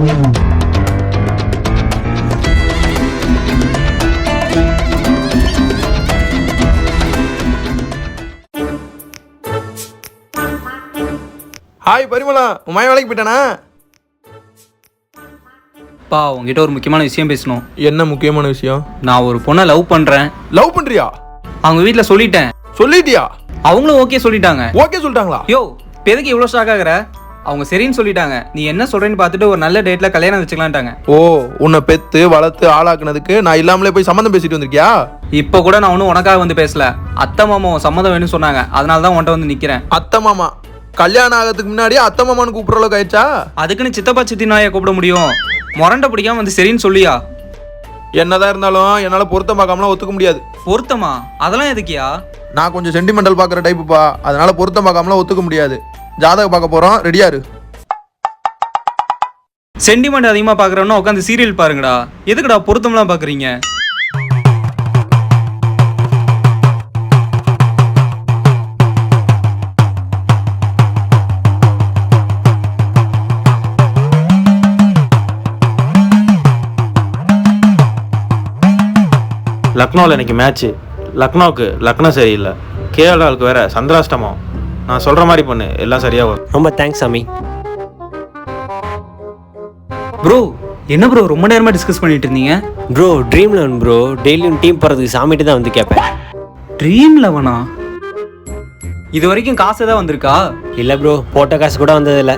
Hi Parimala. உன் மய வேலைக்கு போயிட்டானா? பா உங்ககிட்ட ஒரு முக்கியமான விஷயம் பேசணும். என்ன முக்கியமான விஷயம்? நான் ஒரு பொண்ணை லவ் பண்றேன். லவ் பண்றியா? அவங்க வீட்ல சொல்லிட்டேன். சொல்லிட்டியா? அவங்களும் ஓகே சொல்லிட்டாங்க. ஓகே சொல்லிட்டாங்களா? யோ எதுக்கு இவ்வளோ ஷாக் ஆகுற? அவங்க சரின்னு சொல்லிட்டாங்க. நீ என்ன சொல்றேன்னு பார்த்துட்டு ஒரு நல்ல டேட்ல கல்யாணம் வச்சுக்கலான்ட்டாங்க ஓ உன்னை பெத்து வளர்த்து ஆளாக்குனதுக்கு நான் இல்லாமலே போய் சம்மந்தம் பேசிட்டு வந்திருக்கியா? இப்போ கூட நான் ஒன்றும் உனக்காக வந்து பேசல. அத்தை மாமா உன் சம்மதம் வேணும்னு சொன்னாங்க. அதனால தான் உன்கிட்ட வந்து நிக்கிறேன். அத்தை மாமா கல்யாணம் ஆகிறதுக்கு முன்னாடியே அத்தை மாமான்னு கூப்பிடுற அளவுக்கு ஆயிடுச்சா? அதுக்குன்னு சித்தப்பா சித்தி நாயை கூப்பிட முடியும். முரண்டை பிடிக்காம வந்து சரின்னு சொல்லியா? என்னதான் இருந்தாலும் என்னால பொருத்தம் பார்க்காமலாம் ஒத்துக்க முடியாது. பொருத்தமா? அதெல்லாம் எதுக்கியா? நான் கொஞ்சம் சென்டிமெண்டல் பார்க்குற டைப்புப்பா அதனால பொருத்தம் பார்க்காமலாம் ஒத்துக்க முடியாது. ஜாதகம் பார்க்க போறோம். ரெடியா இரு. சென்டிமெண்ட் அதிகமா பாக்குறவனா உட்காந்து சீரியல் பாருங்கடா. எதுக்குடா பொருத்தம்லாம் பாக்குறீங்க லக்னோவில் இன்னைக்கு மேட்ச்சு லக்னோவுக்கு லக்னோ சரியில்லை. கேரளாவுக்கு வேற சந்திராஷ்டமம். நான் சொல்கிற மாதிரி பண்ணு. எல்லாம் சரியாக வரும். ரொம்ப தேங்க்ஸ் சாமி. ப்ரோ என்ன ப்ரோ ரொம்ப நேரமா டிஸ்கஸ் பண்ணிட்டு இருந்தீங்க. ப்ரோ ட்ரீம் லெவன் ப்ரோ டெய்லியும் டீம் போகிறதுக்கு சாமிட்டு தான் வந்து கேட்பேன் ட்ரீம் லெவனா இது வரைக்கும் காசு தான் வந்திருக்கா? இல்லை ப்ரோ போட்ட காசு கூட வந்ததில்ல?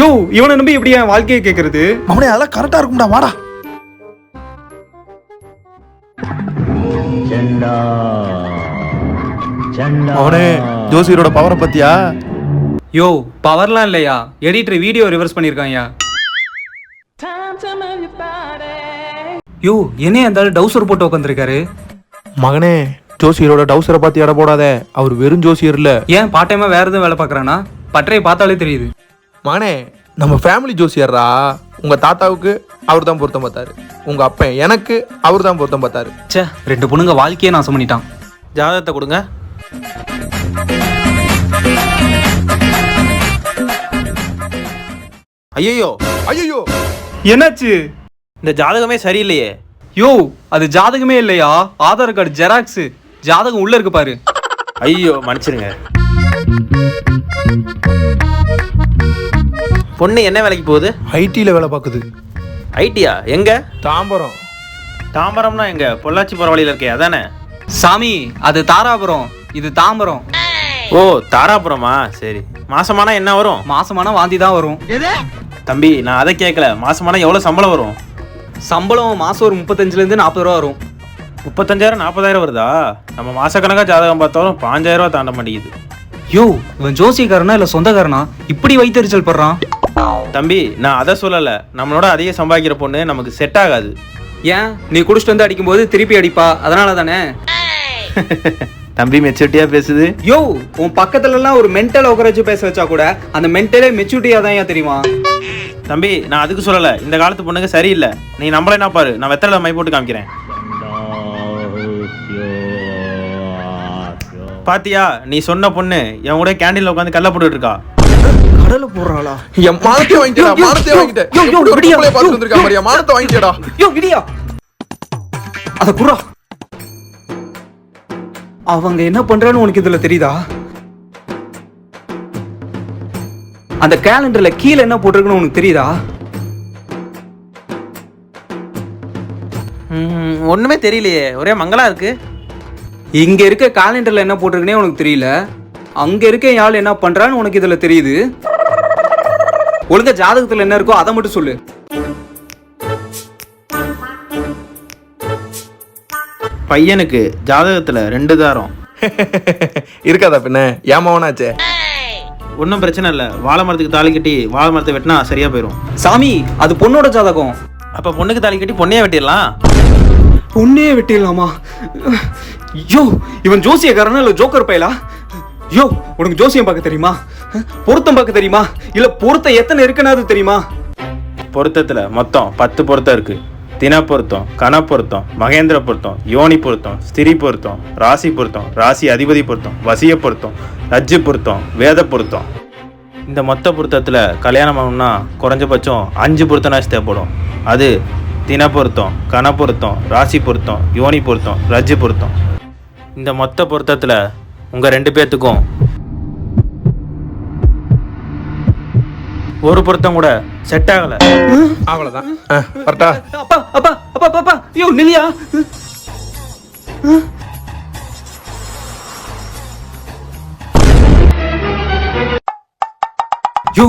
யோ இவனை நம்பி எப்படி என் வாழ்க்கையை கேட்கறது அவனே அதெல்லாம் கரெக்டா இருக்கும்டா வாடா. அவனே ஜோசியரோட பவரை பத்தியா? யோ பவர்லாம் இல்லையா? எடிட்டர் வீடியோ ரிவர்ஸ் பண்ணியிருக்காயா யோ என்ன இருந்தாலும் டவுசர் போட்டு உட்காந்துருக்காரு மகனே ஜோசியரோட டவுசரை பார்த்து எடை போடாத. அவர் வெறும் ஜோசியர் இல்ல. ஏன் பார்ட் டைமா வேற எதுவும் வேலை பார்க்கறானா? பட்டறையை பார்த்தாலே தெரியுது. மகனே நம்ம ஃபேமிலி ஜோசியர்ரா. உங்க தாத்தாவுக்கு அவர் தான் பொருத்தம் பார்த்தாரு. உங்க அப்பன் எனக்கு அவர் தான் பொருத்தம் பார்த்தாரு. ச்சே ரெண்டு பொண்ணுங்க வாழ்க்கையே நாசம் பண்ணிட்டான். ஜாதகத்தை கொடுங்க. ஐயோ ஐயோ என்னாச்சு? இந்த ஜாதகமே சரியில்லையே. யோ அது ஜாதகமே இல்லையா? ஆதார் கார்டு ஜெராக்ஸ் ஜாதகம் உள்ள இருக்கு பாரு. ஐயோ மன்னிச்சிருங்க. பொண்ணு என்ன வேலைக்கு போகுது? ஐடியில் வேலை பார்க்குது ஐடியா எங்க? தாம்பரம். தாம்பரம்னா எங்க? பொள்ளாச்சி போகிற வழியில் இருக்கே அதானே? சாமி அது தாராபுரம். இது தாம்பரம். ஓ தாராபுரமா? சரி. மாசமானா என்ன வரும்? மாசமான வாந்தி தான் வரும். தம்பி நான் அதை கேட்கல மாசமானா எவ்வளோ சம்பளம் வரும்? சம்பளம் மாசம் ஒரு முப்பத்தஞ்சுல இருந்து நாற்பது ரூபா வரும். முப்பத்தஞ்சாயிரம் நாற்பதாயிரம் வருதா? நம்ம மாசக்கணக்காக ஜாதகம் பார்த்தாலும் பாஞ்சாயிரம் ரூபா தாண்ட மாட்டேங்குது. யோ இவன் ஜோசியக்காரனா இல்ல சொந்தக்காரனா? இப்படி வைத்தறிச்சல் படுறான். தம்பி நான் அதை சொல்லலை. நம்மளோட அதிக சம்பாதிக்கிற பொண்ணு நமக்கு செட் ஆகாது. ஏன்? நீ குடிச்சிட்டு வந்து அடிக்கும்போது திருப்பி அடிப்பா. அதனால தானே தம்பி மெச்சூரிட்டியா பேசுது. யோ உன் பக்கத்துல எல்லாம் ஒரு மென்டல் உட்கார பேச வச்சா கூட அந்த மென்டலே மெச்சூரிட்டியா தான் ஏன் தெரியுமா? தம்பி நான் அதுக்கு சொல்லலை. இந்த காலத்து பொண்ணுங்க சரியில்லை. நீ நம்மள என்ன பாரு? நான் வெத்தலை மை போட்டு காமிக்கிறேன். பாத்தியா நீ சொன்ன பொண்ணு என் கூட கேண்டீன்ல உட்காந்து கல்ல போட்டுட்டு இருக்கா. கடல போடுறாளா? என் மானத்தை வாங்கிட்டா மானத்தை வாங்கிட்டேன். யோ, யோ, விடியா, யோ, வந்திருக்கா மாதிரியா மானத்தை வாங்கிட்டேடா. யோ விடியா. அத குறா அவங்க என்ன பண்றான்னு உனக்கு இதுல தெரியுதா? அந்த கேலண்டர்ல கீழே என்ன போட்டிருக்குன்னு உனக்கு தெரியுதா? ஒண்ணுமே தெரியலையே. ஒரே மங்களா இருக்கு. இங்க இருக்க காலண்டர்ல என்ன போட்டிருக்குனே உனக்கு தெரியல. அங்க இருக்க ஆள் என்ன பண்றான்னு உனக்கு இதுல தெரியுது. ஒழுங்கா ஜாதகத்துல என்ன இருக்கோ அதை மட்டும் சொல்லு. பையனுக்கு ஜாதகத்துல ரெண்டு தாரம். இருக்காதா பின்ன? ஏமாவனாச்சே ஒன்றும் பிரச்சனை இல்லை. வாழை மரத்துக்கு தாலி கட்டி வாழை மரத்தை வெட்டினா சரியா போயிடும் சாமி அது பொண்ணோட ஜாதகம். அப்ப பொண்ணுக்கு தாலி கட்டி பொண்ணையே வெட்டிடலாம். பொண்ணே வெட்டிடலாமா? ஐயோ இவன் ஜோசியக்காரனா இல்ல ஜோக்கர் பயலா? யோ உனக்கு ஜோசியம் பார்க்க தெரியுமா? பொருத்தம் பார்க்க தெரியுமா? இல்ல பொருத்தம் எத்தனை இருக்குன்னு தெரியுமா? பொருத்தத்துல மொத்தம் பத்து பொருத்தம் இருக்கு. தின பொருத்தம் கண பொருத்தம் மகேந்திர பொருத்தம் யோனி பொருத்தம் ஸ்திரி பொருத்தம் ராசி பொருத்தம் ராசி அதிபதி பொருத்தம் வசிய பொருத்தம் ரஜ்ஜு பொருத்தம் வேத பொருத்தம். இந்த மொத்த பொருத்தத்தில் கல்யாணம் ஆகணும்னா குறைஞ்சபட்சம் அஞ்சு பொருத்தனாச்சு தேவைப்படும். அது தின பொருத்தம் கண பொருத்தம் ராசி பொருத்தம் யோனி பொருத்தம் ரஜ்ஜு பொருத்தம். இந்த மொத்த பொருத்தத்தில் உங்கள் ரெண்டு பேர்த்துக்கும் ஒரு பொருத்தம் கூட செட் ஆகலை. அவ்வளோதான் கரெக்டா அப்பா அப்பா அப்பா அப்பா, அப்பா. ஐயோ நில்லியா? யோ.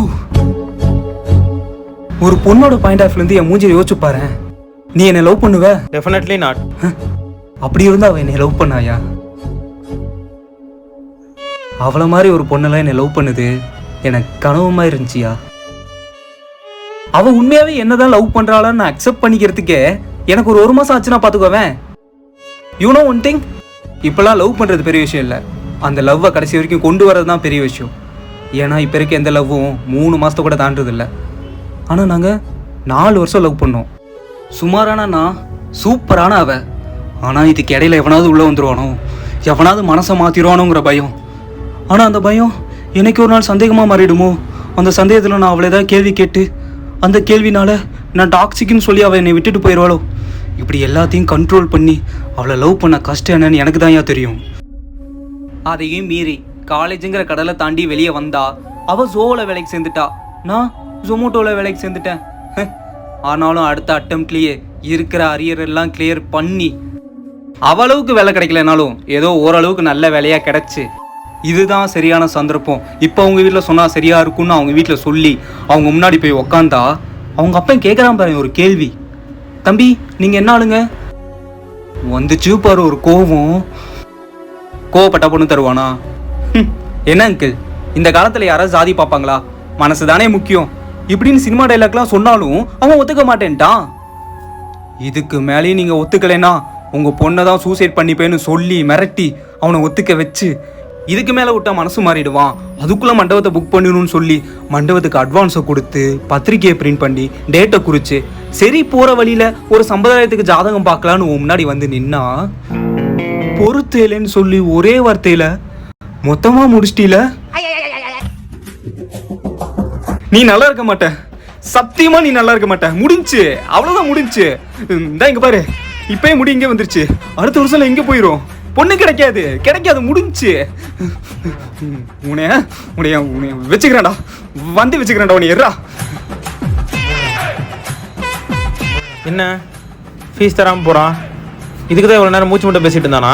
ஒரு பொண்ணோட பாயிண்ட் ஆஃப்ல இருந்து என் மூஞ்சியை யோசிச்சு பாரு. நீ என்ன லவ் பண்ணுவ? டெஃபினெட்லி நாட் அப்படி இருந்தா அவ என்னை லவ் பண்ணாயா? அவள மாதிரி ஒரு பொண்ணெல்லாம் என்னை லவ் பண்ணுது. எனக்கு கனவுமா இருந்துச்சியா? அவ உண்மையாவே என்னதான் லவ் பண்றாளான்னு நான் அக்செப்ட் பண்ணிக்கிறதுக்கே எனக்கு ஒரு ஒரு மாசம் ஆச்சுன்னா பாத்துக்கோவேன். யூ நோ ஒன் திங் இப்பெல்லாம் லவ் பண்றது பெரிய விஷயம் இல்லை. அந்த லவ்வை கடைசி வரைக்கும் கொண்டு வரது தான் பெரிய விஷயம். ஏன்னா இப்போ இருக்க எந்த லவ்வும் மூணு மாசத்தை கூட தாண்டது ஆனால் நாங்கள் நாலு வருஷம் லவ் பண்ணோம். சுமாரான நான் சூப்பரான அவ. ஆனால் இதுக்கு இடையில எவனாவது உள்ளே வந்துருவானோ? எவனாவது மனசை மாற்றிடுவானோங்கிற பயம். ஆனால் அந்த பயம் எனக்கு ஒரு நாள் சந்தேகமாக மாறிடுமோ? அந்த சந்தேகத்தில் நான் அவளை ஏதாவது கேள்வி கேட்டு அந்த கேள்வினால நான் டாக்ஸிக்குன்னு சொல்லி அவள் என்னை விட்டுட்டு போயிடுவாளோ இப்படி எல்லாத்தையும் கண்ட்ரோல் பண்ணி அவளை லவ் பண்ண கஷ்டம் என்னன்னு எனக்கு தான் தெரியும். அதையும் மீறி காலேஜுங்கிற கடலை தாண்டி வெளியே வந்தா அவ ஜோவில் வேலைக்கு சேர்ந்துட்டா. நான் ஜொமோட்டோவில் வேலைக்கு சேர்ந்துட்டேன். ஆனாலும் அடுத்த அட்டம்ப்ட்லேயே இருக்கிற அரியர் எல்லாம் கிளியர் பண்ணி அவளவுக்கு வேலை கிடைக்கலனாலும் ஏதோ ஓரளவுக்கு நல்ல வேலையாக கிடச்சி. இதுதான் சரியான சந்தர்ப்பம். இப்போ அவங்க வீட்டில் சொன்னால் சரியாக இருக்கும்னு அவங்க வீட்டில் சொல்லி அவங்க முன்னாடி போய் உக்காந்தா அவங்க அப்பா கேட்குறான் பாருங்க ஒரு கேள்வி. தம்பி நீங்கள் என்ன ஆளுங்க? வந்துச்சு பாரு ஒரு கோவம். கோவப்பட்ட பொண்ணு தருவானா? என்ன அங்கிள் இந்த காலத்தில் யாராவது ஜாதி பார்ப்பாங்களா? மனசு தானே முக்கியம். இப்படின்னு சினிமா டைலாக்லாம் சொன்னாலும் அவன் ஒத்துக்க மாட்டேன்ட்டான் இதுக்கு மேலேயும் நீங்கள் ஒத்துக்கலைன்னா உங்கள் பொண்ணை தான் சூசைட் பண்ணிப்பேன்னு சொல்லி மிரட்டி அவனை ஒத்துக்க வச்சு இதுக்கு மேலே விட்டா மனசு மாறிடுவான். அதுக்குள்ளே மண்டபத்தை புக் பண்ணிடணும்னு சொல்லி மண்டபத்துக்கு அட்வான்ஸை கொடுத்து பத்திரிக்கையை பிரிண்ட் பண்ணி டேட்டை குறித்து சரி போற வழியில ஒரு சம்பிரதாயத்துக்கு ஜாதகம் பார்க்கலான்னு உன் முன்னாடி வந்து நின்னா பொறுத்தேலன்னு சொல்லி ஒரே வார்த்தையில மொத்தமா முடிச்சிட்டில? நீ நல்லா இருக்க மாட்ட. சத்தியமா நீ நல்லா இருக்க மாட்ட. முடிஞ்சு. அவ்வளவுதான் முடிஞ்சு. இந்த இங்க பாரு. இப்பயே முடி இங்கே வந்துருச்சு. அடுத்த வருஷம்ல எங்கே போயிடும் பொண்ணு கிடைக்காது கிடைக்காது முடிஞ்சு. உனைய உனைய உனைய வச்சுக்கிறேன்டா. வந்து வச்சுக்கிறேன்டா உன்னை எறா என்ன? ஃபீஸ் தராமல் போகிறான் இதுக்கு தான் இவ்வளோ நேரம் மூச்சு மட்டும் பேசிட்டு இருந்தானா?